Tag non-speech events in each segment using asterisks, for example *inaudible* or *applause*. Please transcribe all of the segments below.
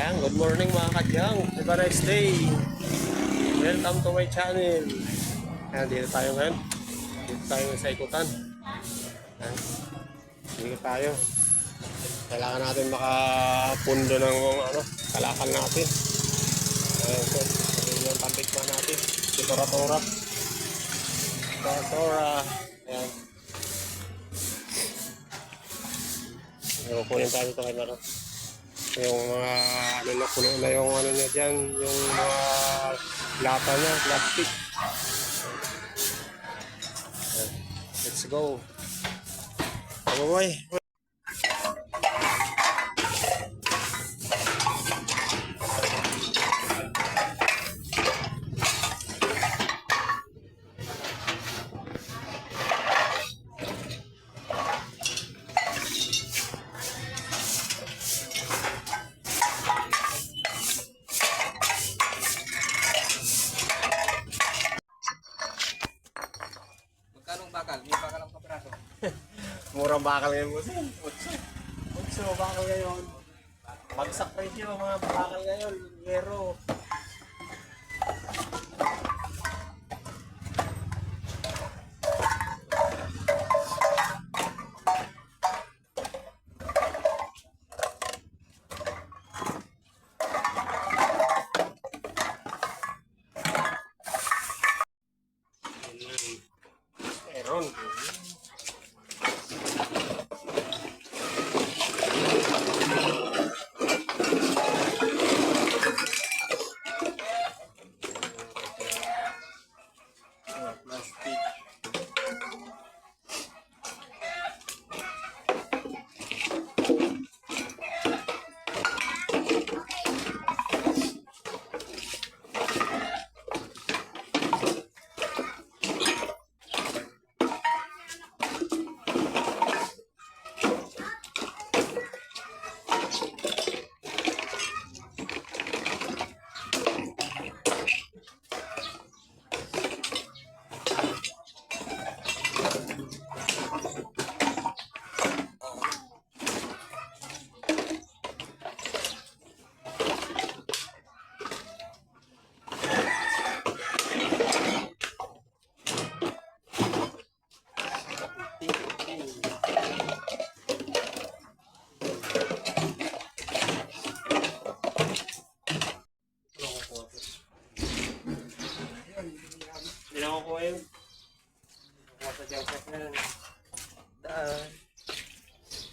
Ayan, good morning mga kadyang. Have a nice day. Welcome to my channel. Ayan, dito tayo ngayon. Dito tayo sa ikutan. Ayan. Dito tayo. Kailangan natin makapundo ng ano, kalakal natin. Ayan, so, yung tambikman natin. Si Tora Tora. Tora Tora. Ayan. Ayan, kukunin tayo ito kay Maro yung mga ano na puno na yung ano niya dyan, yung mga lata niya, plastic. Let's go. Come boy. Murang bakal ngayon mo. Utso. Utso, bakal ngayon. Bagsak presyo mga bakal ngayon. Yero. Meron. Mga plastic. Hindi na ako kuha yun. Kuha sa junk shop na yan. Daan.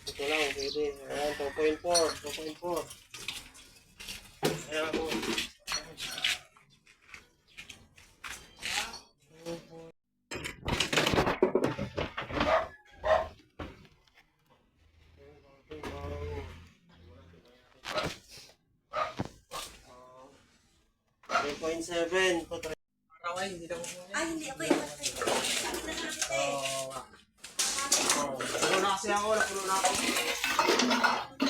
Ito lang, pwede. Ayan, 2.4. 2.4. Ayan ako. Point seven Raway, hindi daw ko Ay, hindi. Ako yung Sabi na nga kita eh. Oh, oh, puno na kasi ako, napuno na ako.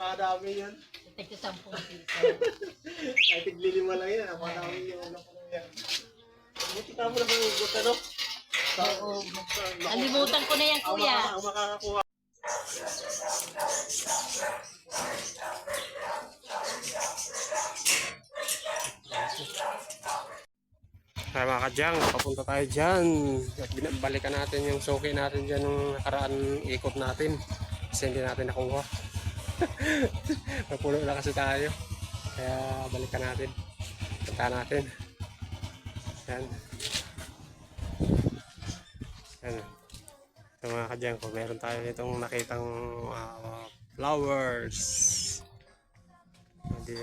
Napakadami yan. Ito sa 10 piso. Kahit tiglilima lang yan, napakadami yung napuno yan. Buti ka mo na yung gusto, no? Oo. Nalimutan ko na yan, Ang kuya. maka- ang makakakuha. Kaya mga kadyang, papunta tayo dyan. At binabalikan natin yung suki natin dyan nung nakaraan ikot natin. Kasi hindi natin nakuha. *laughs* Napuno na kasi tayo. Kaya balikan natin. Punta natin. Yan. Yan. So mga kadyang, kung meron tayo itong nakitang ah, flowers. Hindi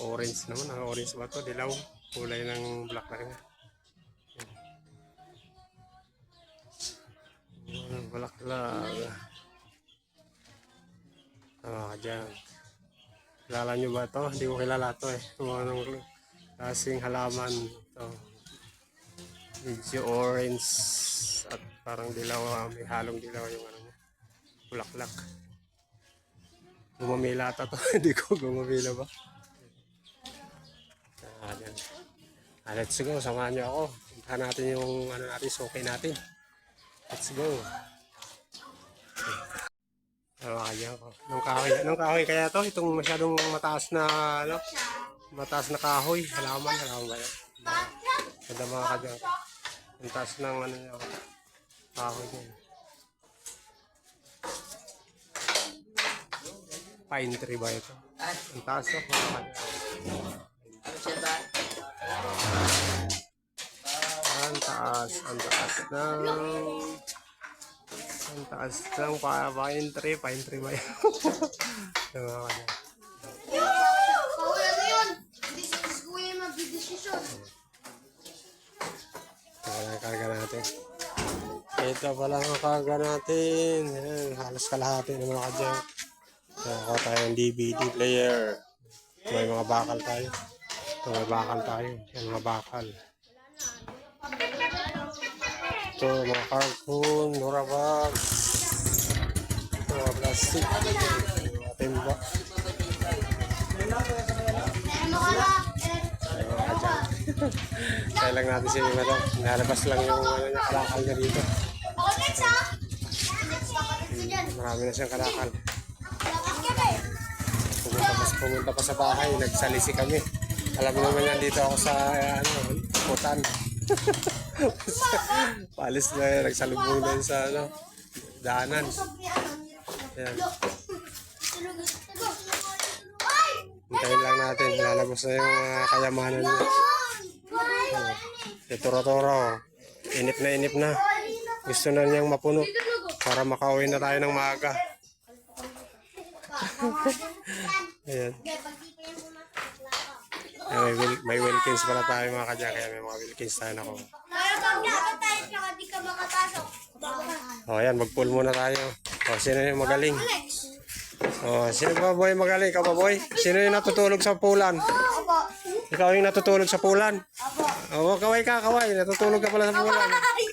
orange naman. Ang orange ba to? Dilaw. Kulay ng black na rin. Yan, Black lang. Dyan. Kilala nyo ba ito? Hindi ko kilala ito eh. Kung anong klaseng halaman ito. Medyo orange at parang dilaw. ah, May halong dilaw yung ano niya. Bulaklak. Gumamila ata to. *laughs* Hindi ko gumamila ba? Ah, yan. Ah, let's go. Samahan niyo ako. Puntahan natin yung ano natin, suki natin. Let's go. Tawa kaya ako. Nung kahoy, nung kahoy kaya to, itong masyadong mataas na, ano, mataas na kahoy. Halaman, halaman ba yan? Ganda mga kadyang. Ang taas ng ano niya, kahoy niya. Pine tree ba ito? Ang taas to, mga kadyang. Ang taas, ang taas ng... Ang taas ng pa, pine tree, pine tree ba yan? *laughs* Diba ka yung pala ang karga natin. Ito pala ang karga natin. Ayan, halos kalahati ng mga kadyang. Nakakuha tayo ng DVD player. May mga bakal tayo. May bakal tayo. Yan mga bakal. Ito mga cartoon, Nora bag. Ito mga plastic. Mga timba. Ano. Kaya lang natin si Madam. Nalabas lang yung ano niya, kalakal niya dito. Dyan. Marami na siyang kalakal. Eh? Pumunta pa, pumunta pa sa bahay, nagsalisi kami. Alam mo naman yan dito ako sa ano, putan. *laughs* *laughs* Palis na yun, nagsalubong na sa ano, daanan. Yan. Tulog. Tulog. Ay! Hintayin lang natin, lalabas na yung mga kayamanan niya. Si Toro-Toro, inip na inip na. Gusto na niyang mapuno para makauwi na tayo ng maaga. *laughs* Ayan. Ayan, may, may Wilkins pala tayo mga kadya, kaya may mga Wilkins tayo na ko. Para pag nakatay ka, di ka makapasok. O ayan, mag-pull muna tayo. O, sino yung magaling? Alex. O, sino ba boy magaling? Ikaw ba boy? Sino yung natutulog sa pulan? Opo. Ikaw yung natutulog sa pulan? Opo. O, kaway ka, kaway. Natutulog ka pala sa pulan. Ay!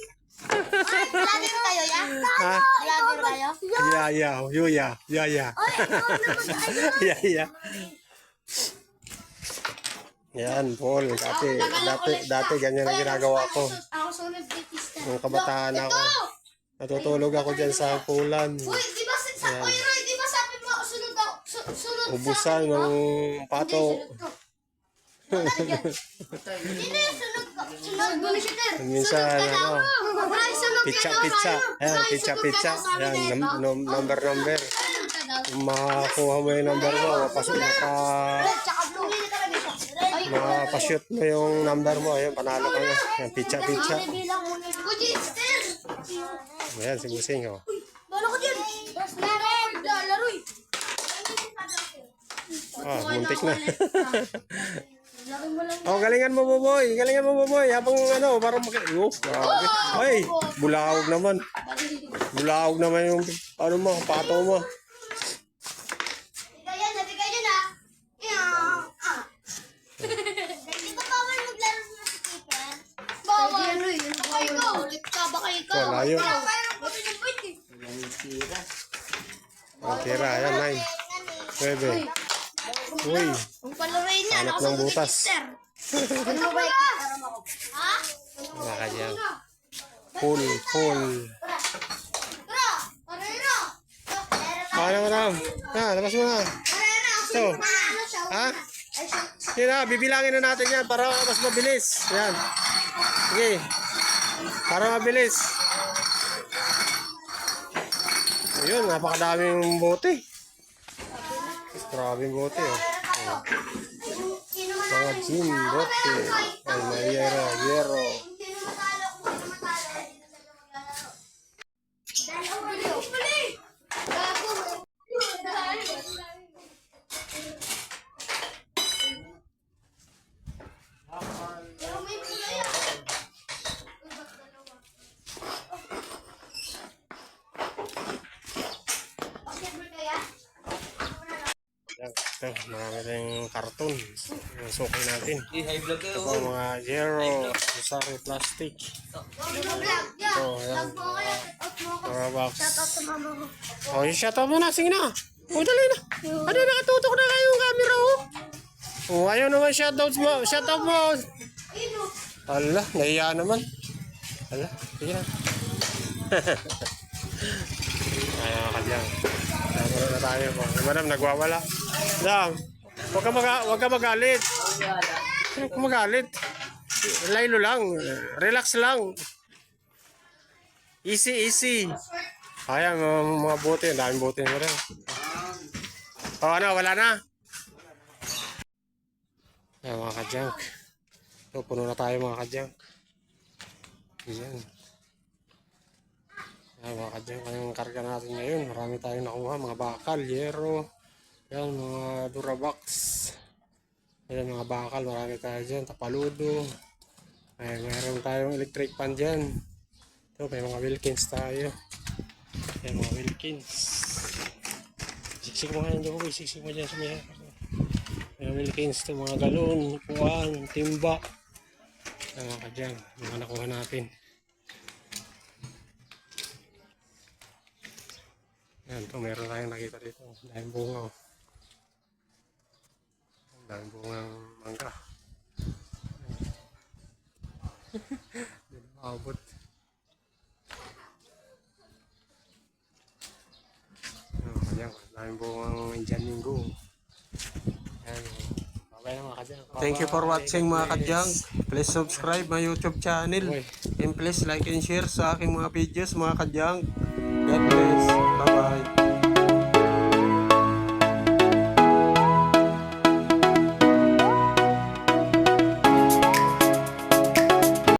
Vlogger kayo, ya? Ha? Vlogger kayo? Yaya, yuya, yaya. Yaya. Yan, Paul. Dati, dati, dati ganyan ang ginagawa ko. Ako sunod kay Tista. Nung kabataan ako. Natutulog ako dyan sa pulan. Uy, di ba sa, sa Uy, Roy, di ba sabi mo sunod ako, su, sunod Ubusan ng pato. Sino yung sunod ko? Sunod mo ni Shitter. Minsan, ano, sunod pizza, pizza. kayo. Ayan, Ay, pizza, sunod pizza. sabi Ayan, num- num- number, number. Kung makakuha mo yung number mo, mapasok, maka, tsaka blue. Hindi talaga siya. Red. mapashoot mo yung number mo. Ayun, panalo ka na. Ayan, Shitter. Ayan, si Busing, oh. Bala ko. Ah, muntik na. *laughs* Oh, galingan mo, Boboy. Galingan mo, Boboy. Habang ano, parang maki... Oh, grabe. Ay, bulawag naman. Bulawag naman yung, ano mo, pato mo. Tiga yan, tiga yan ah. Yeah. Ah. Hindi ko bawal maglaro ng skipper. Bawal. Baka ikaw. Ulit ka, baka ikaw. Wala yun. Buti yung point eh. Okay, ra. Ayan, nine. Nueve. Uy, Ang palaroy na. hanap ng butas. *laughs* Ano ba Ha? Full. Tara. Parera. Paano ka na? Ah, labas mo na. Siya? Ha? Yan na, bibilangin na natin yan para mas mabilis. Yan. Sige. Para mabilis. Ayun, napakadaming bote. Grabing bote, oh. Oh. Mga gin, bote. Ay, may yero, yero. Sino matalo kung sino matalo, hindi na sila maglalaro. Dahil ako rin yung mali. Gago. Pero may pula yan. Uy, ba't dalawa? Basketball kaya? Tayong karton. Yung suki natin. Ito po mga zero, sorry, plastic. Ito, ayan. Mga box. Shoutout. Oh, yung shut up mo na. Sige na. Oh, dali na. Ano, nakatutok na kayo yung camera, oh. Oh, ayaw naman shoutout mo. Shoutout mo. Ala, nahiya naman. Ala, sige na. *laughs* Ay, mga kadyang. Tama na tayo po. Madam, nagwawala. Madam, huwag ka, maga huwag ka magalit. Huwag ka magalit. Laylo lang. Relax lang. Easy, easy. Ayan, mga, bote. Ang daming bote mo rin. O ano, wala na? Ayan, mga kadyang. So, puno na tayo mga kadyang. Ayan. Ayan mga kadyang, kanyang karga natin ngayon. Marami tayong nakuha. Mga bakal, yero. Ayan, mga durabox. Ayan, mga bakal. Marami tayo dyan. Tapaludo. Ayan, mayroon tayong electric pan dyan. Ito, may mga Wilkins tayo. Ayan, mga Wilkins. Siksik mo nga yung doon. Siksik mo dyan sa may mga Wilkins ito, mga galon, kuwan, timba. Ayan, mga kadyang, mga nakuha natin. Ayan, ito, meron tayong nakita dito. Dahil bunga. oh. Dahil bunga mangga. *laughs* Hindi na makabot. Ayan, mga kadyang, dahil bunga Indian Minggo. Ayan, na mga kadyang. Thank you for watching mga kadyang. Please subscribe my YouTube channel. And please like and share sa aking mga videos mga kadyang. God bless. Bye-bye.